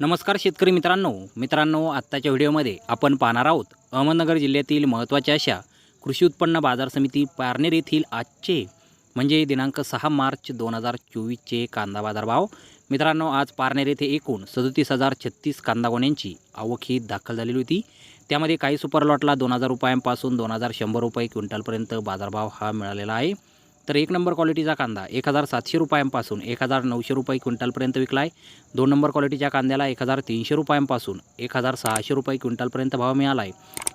नमस्कार शेतकरी मित्रांनो. मित्रांनो आत्ताच्या व्हिडिओमध्ये आपण पाहणार आहोत अहमदनगर जिल्ह्यातील महत्त्वाच्या अशा कृषी उत्पन्न बाजार समिती पारनेर येथील आजचे म्हणजे दिनांक सहा मार्च दोन हजार चोवीसचे कांदा बाजार भाव मित्रांनो आज पारनेर येथे एकूण सदतीस हजार छत्तीस कांदा गोण्यांची आवक ही दाखल झालेली होती. त्यामध्ये काही सुपर लॉटला दोन हजार रुपयांपासून दोन हजार शंभर रुपये क्विंटलपर्यंत बाजारभाव हा मिळालेला आहे. तर एक नंबर क्वालिटीचा कांदा एक हजार सातशे रुपयांपासून एक हजार नऊशे रुपये क्विंटलपर्यंत विकला आहे दोन नंबर क्वालिटीच्या कांद्याला एक हजार तीनशे रुपयांपासून एक हजार सहाशे रुपये क्विंटलपर्यंत भाव मिळाला आहे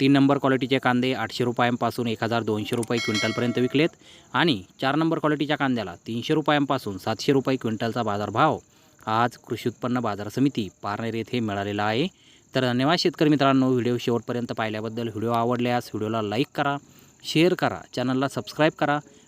तीन नंबर क्वालिटीचे कांदे आठशे रुपयांपासून एक हजार दोनशे रुपये क्विंटलपर्यंत विकलेत आणि चार नंबर क्वालिटीच्या कांद्याला तीनशे रुपयांपासून सातशे रुपये क्विंटलचा बाजारभाव आज कृषी उत्पन्न बाजार समिती पारनेर येथे मिळालेला आहे. तर धन्यवाद शेतकरी मित्रांनो व्हिडिओ शेवटपर्यंत पाहिल्याबद्दल. व्हिडिओ आवडल्यास व्हिडिओला लाईक करा शेअर करा चॅनलला सबस्क्राईब करा.